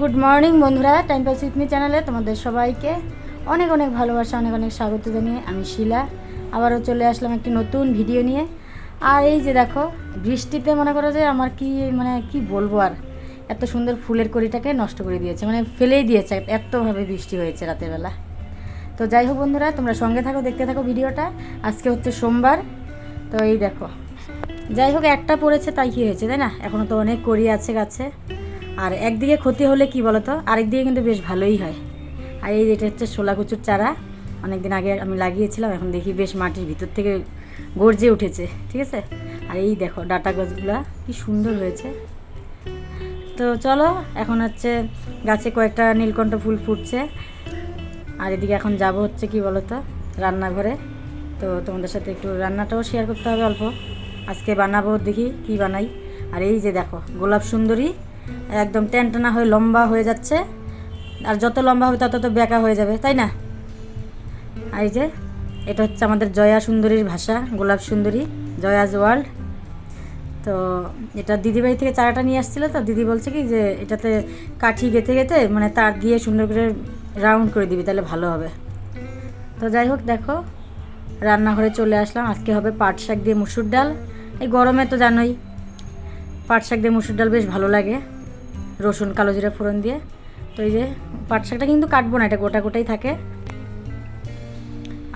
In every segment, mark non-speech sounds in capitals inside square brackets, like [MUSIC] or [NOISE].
Good morning বন্ধুরা। Time pass with me চ্যানেলে তোমাদের সবাইকে অনেক অনেক ভালোবাসা, অনেক অনেক স্বাগত জানিয়ে আমি শিলা। আবারও চলে আসলাম একটি নতুন ভিডিও নিয়ে। আর এই যে দেখো, বৃষ্টিতে মনে করো যে আমার কি মানে কি বলব আর? এত সুন্দর ফুলের কড়িটাকে নষ্ট করে দিয়েছে মানে ফেলেই দিয়েছে, এতভাবে বৃষ্টি হয়েছে রাতের বেলা। তো যাই হোক বন্ধুরা, তোমরা সঙ্গে থাকো, দেখতে থাকো ভিডিওটা। আজকে হচ্ছে সোমবার, তো এই দেখো। যাই হোক, একটা পড়েছে, তাই কি হয়েছে, তাই না? এখনও তো অনেক কড়ি আছে গাছে। আর একদিকে ক্ষতি হলে কি বলতো? আরেকদিকে কিন্তু বেশ ভালোই হয়। আর এই যেটা হচ্ছে শোলা কচুর চারা, অনেকদিন আগে আমি লাগিয়েছিলাম, এখন দেখি বেশ মাটির ভিতর থেকে গর্জে উঠেছে, ঠিক আছে? আর এই দেখো ডাটা গাছগুলা, কি সুন্দর হয়েছে। তো চলো, এখন হচ্ছে গাছে কয়েকটা নীলকণ্ঠ ফুল ফুটছে। আর এদিকে এখন যাব হচ্ছে কি বলতো, রান্নাঘরে। তো তোমাদের সাথে একটু রান্নাটাও শেয়ার করতে হবে অল্প। আজকে বানাবো দেখি কি বানাই। আর এই যে দেখো, গোলাপ সুন্দরী একদম টেনটানা হয়ে লম্বা হয়ে যাচ্ছে। আর যত লম্বা হবে তত তো বেঁকা হয়ে যাবে, তাই না? এই যে, এটা হচ্ছে আমাদের জয়া সুন্দরীর ভাষা, গোলাপ সুন্দরী, জয়াজ ওয়ার্ল্ড। তো এটা দিদিবাড়ি থেকে চারাটা নিয়ে আসছিল, তো দিদি বলছে কি যে, এটাতে কাঠি গেঁথে গেঁথে মানে তার দিয়ে সুন্দর করে রাউন্ড করে দিবি, তাহলে ভালো হবে। তো যাই হোক, দেখো, রান্নাঘরে চলে আসলাম। আজকে হবে পাট শাক দিয়ে মুসুর ডাল। এই গরমে তো জানোই, পাট শাক দিয়ে মুসুর ডাল বেশ ভালো লাগে। রসুন, কালো জিরা ফোড়ন দিয়ে। তো এই যে পাট শাকটা কিন্তু কাটবো না, এটা গোটা গোটাই থাকে।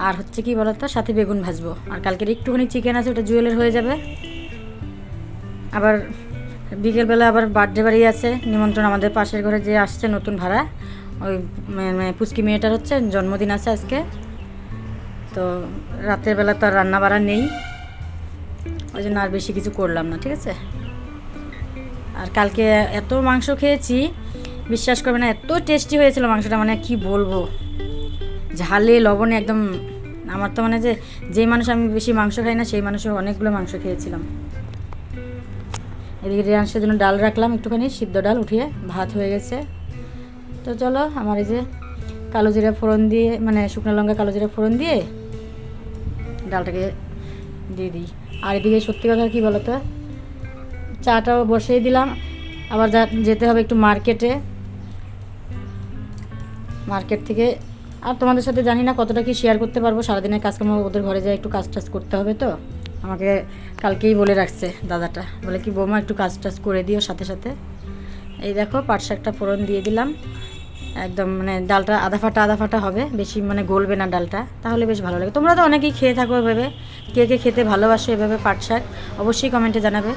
আর হচ্ছে কি বলতো, সাথে বেগুন ভাজবো। আর কালকের একটুখানি চিকেন আছে, ওটা জুয়েলের হয়ে যাবে। আবার বিকেলবেলা আবার বার্থডে বাড়ি আছে, নিমন্ত্রণ আমাদের পাশের ঘরে যে আসছে নতুন ভাড়া। ওই পুচকি মেয়েটার হচ্ছে, জন্মদিন আছে আজকে। তো রাতের বেলা তো আর রান্না বাড়া নেই। ওই জন্য আর বেশি কিছু করলাম না, ঠিক আছে? আর কালকে এত মাংস খেয়েছি, বিশ্বাস করবে না, এত টেস্টি হয়েছিল মাংসটা মানে কি বলব? ঝালে, লবণে একদম, আমার তো মানে যে, যেই মানুষ আমি বেশি মাংস খাই না, সেই মানুষের অনেকগুলো মাংস খেয়েছিলাম। এদিকে রিয়াংশের জন্য ডাল রাখলাম, একটুখানি সিদ্ধ ডাল উঠিয়ে ভাত হয়ে গেছে। তো চলো, আমার এই যে কালো জিরা ফোড়ন দিয়ে মানে শুকনো লঙ্কা কালো জিরা ফোড়ন দিয়ে, ডালটাকে দিয়ে দিই। আর এদিকে সত্যি কথা কি বলতো? চাটাও বসিয়ে দিলাম। আবার যেতে হবে একটু মার্কেটে। মার্কেট থেকে, আর তোমাদের সাথে জানি না কতটা কি শেয়ার করতে পারব। সারাদিনের কাজকর্ম, ওদের ঘরে যায় একটু কাজ টাজ করতে হবে তো। আমাকে কালকেই বলে রাখছে দাদাটা। বলে কি, বৌমা, একটু কাজ টাজ করে দিও সাথে সাথে। এই দেখো, পাট শাকটা ফোড়ন দিয়ে দিলাম। একদম মানে ডালটা আধা ফাটা আধা ফাটা হবে। বেশি মানে গলবে না ডালটা। তাহলে বেশ ভালো লাগে। তোমরা তো অনেকেই খেয়ে থাকো এভাবে। কে কে খেতে ভালোবাসো এভাবে পাট শাক, অবশ্যই কমেন্টে জানাবে।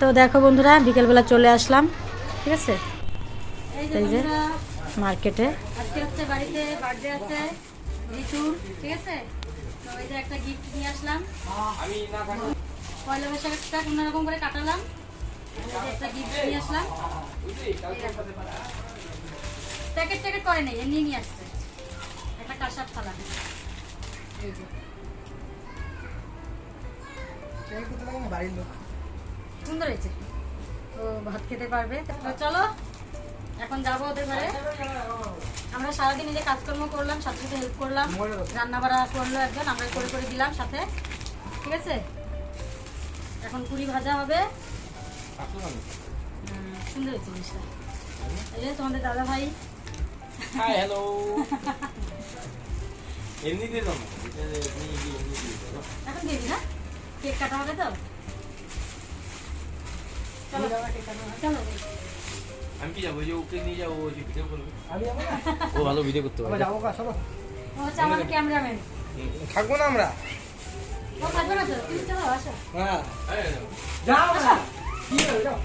তো দেখো বন্ধুরা বিকেলবেলা চলে আসলাম ঠিক আছে? এই যে মার্কেটে। আজকে হচ্ছে বাড়িতে বার্থডে আছে ঋতুর ঠিক আছে? তো এই যে একটা গিফট নিয়ে আসলাম। পয়লা বৈশাখটা কোনো রকম করে কাটালাম। একটা গিফট নিয়ে আসলাম। প্যাকেট ট্যাকেট করে নেই এমনি নিয়ে আসছে। একটা কাঁসার থালা। এই যে। সুন্দর হয়েছে। তো ভাত খেতে পারবে। তো চলো এখন যাব ওদের ঘরে। আমরা সারাদিন যে কাজকর্ম করলাম সাথে সাথে হেল্প করলাম রান্না বাড়া করল একজন আমরা করে করে দিলাম সাথে। ঠিক আছে? এখন পুরি ভাজা হবে। সুন্দর হয়েছে জিনিসটা। এই যে তোমাদের দাদা ভাই। হাই হ্যালো এমনি দিয়ে দাও এখন দিবি না? কেক কাটা হবে তো? আমি কি যাব? যে ওকে নিয়ে যাব যে ভিডিও করবে। আমি যাব না? ও ভালো ভিডিও করতে পারে। যাব কা চলো। ও হচ্ছে আমাদের ক্যামেরাম্যান থাকব না আমরা? ও থাকবে না তো? তুমি চলো আসো। হ্যাঁ। যাও না। কি হলো? যাও।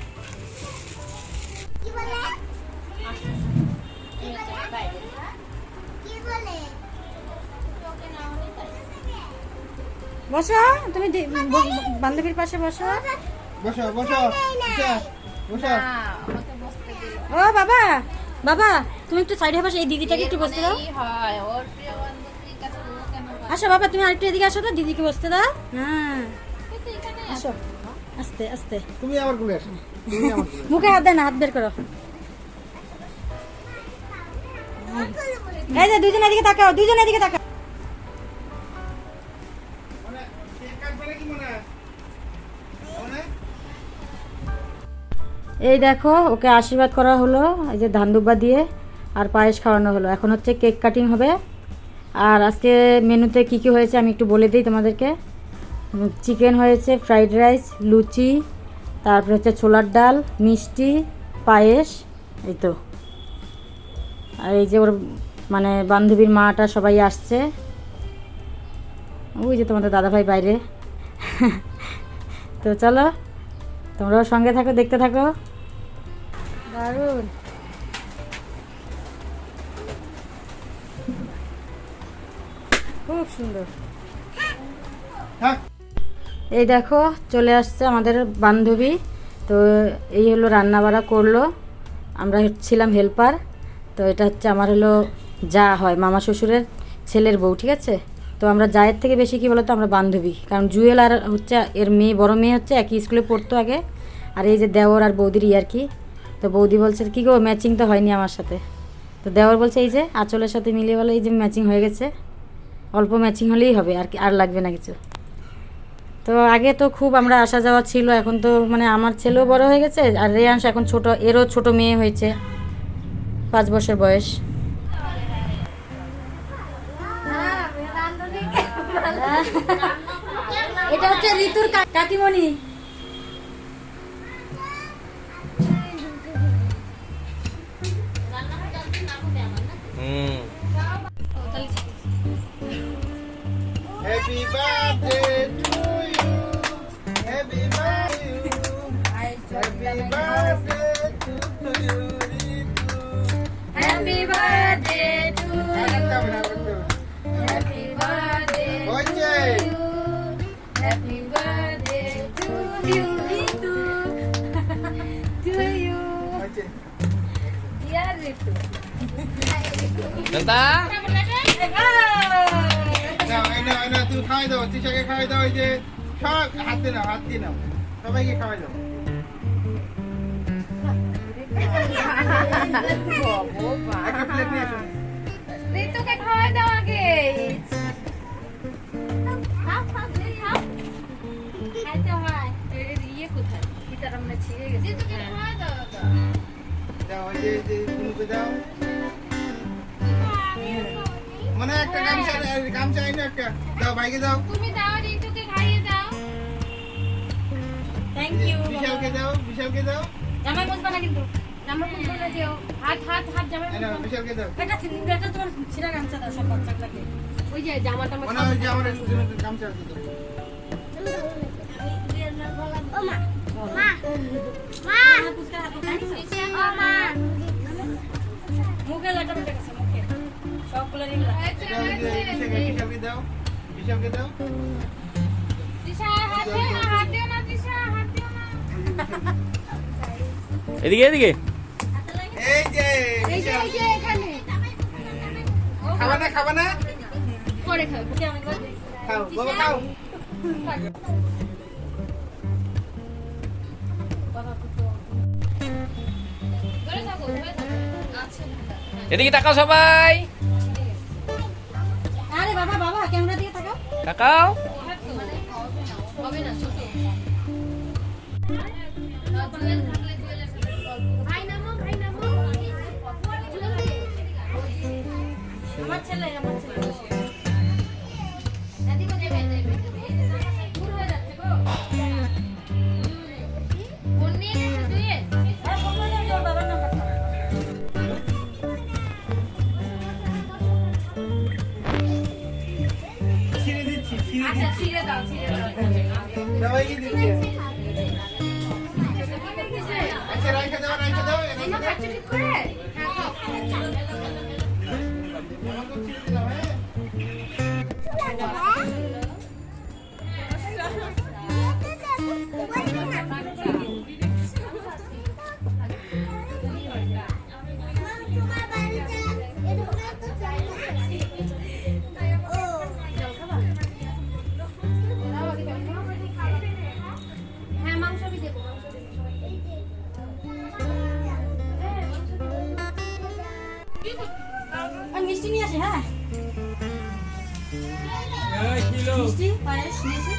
বসো তুমি বান্ধবীর পাশে বসো। বসো বসো ও বাবা বাবা তুমি একটু সাইডে বসে এই দিদিটাকে একটু বসতে দাও। আসো বাবা তুমি আরেকটু এদিকে আসো তো দিদিকে বসতে দাও। হ্যাঁ। আসো। আস্তে আস্তে। তুমি আমার কুলে আসো। তুমি আমার কুলে মুখে হাত দেয় না হাত বের করো। এই যে দুজন এদিকে তাকাও দুজন এদিকে তাকাও। এই দেখো, ওকে আশীর্বাদ করা হলো, এই যে ধান দুব্বা দিয়ে, আর পায়েস খাওয়ানো হলো। এখন হচ্ছে কেক কাটিং হবে। আর আজকে মেনুতে কি কি হয়েছে আমি একটু বলে দিই তোমাদেরকে। চিকেন হয়েছে, ফ্রাইড রাইস, লুচি, তারপরে হচ্ছে ছোলার ডাল, মিষ্টি, পায়েস, এই তো। আর এই যে ওর মানে বান্ধবীর মাটা সবাই আসছে। ওই যে তোমাদের দাদাভাই বাইরে। [LAUGHS] তো চলো তোমরাও সঙ্গে থাকো দেখতে থাকো। দারুণ। খুব সুন্দর। থাক এই দেখো চলে আসছে আমাদের বান্ধবী। তো এই হলো রান্না বাড়া করল। আমরা ছিলাম হেল্পার তো এটা হচ্ছে আমার হলো যা হয় মামা শ্বশুরের ছেলের বউ ঠিক আছে? তো আমরা জায়ের থেকে বেশি কি বলতো, আমরা বান্ধবী। কারণ জুয়েল আর হচ্ছে এর মেয়ে, বড় মেয়ে হচ্ছে একই স্কুলে পড়তো আগে। আর এই যে দেওর আর বৌদির ইয়ার কি। তো বৌদি বলছে, কি গো ম্যাচিং তো হয়নি আমার সাথে। তো দেওর বলছে, এই যে আঁচলের সাথে মিলিয়ে বলে, এই যে ম্যাচিং হয়ে গেছে। অল্প ম্যাচিং হলেই হবে, আর আর লাগবে না কিছু। তো আগে তো খুব আমরা আসা যাওয়া ছিল, এখন তো মানে আমার ছেলেও বড় হয়ে গেছে, আর রেয়াংশ এখন ছোট, এরও ছোট মেয়ে হয়েছে, পাঁচ বছর বয়স। এটা হচ্ছে ঋতুর কা- কাকিমণি হুম happy birthday to you happy birthday happy birthday to you Ritu happy birthday to আরেকটা ইউ হচ্ছে ডিয়ার ঋতু জনতা না এই না এই না তুই খাওয়াই দাও তিশাকে খাওয়াই দাও ওই যে সব হাত দিয়ে নাও হাত দিয়ে নাও। সবাইকে খাওয়াই দাও। একটা প্লেট নিয়ে আসুন ঋতুকে খাওয়াই দাও আগে। খাইতে হয়। এর ইয়ে কোথায় ফিতার ছিঁড়ে গেছে মানে থ্যাংক ইউ বিশালকে দাও বিশালকে দাও জামাই হাত হাত হাত জামা এই বিশালকে দাও এটা এটা তোমার ছিঁড়া গামছা দাও মনে আছে তো মুখে মুখে দাও দাও এদিকে এদিকে। এই যে এই যে এখানে খাবা না খাবা না পরে খাও। বাবা খাও। এদিকে তাকাও সবাই। আরে বাবা বাবা ক্যামেরা দিকে তাকাও। তাকাও। হবে না ছোট ভাই নামো ভাই নামো। আমার ছেলে আমার ছেলে। আচ্ছা ছিঁড়ে দাও ছিঁড়ে দাও। সবাইকে দিচ্ছি। আচ্ছা রাইখে দাও রাইখে দাও রাইখে দাও ঠিক করে? হ্যাঁ খাও আমাকে মিষ্টি নিয়ে আসি হ্যাঁ? মিষ্টি পায়েস নিয়েছি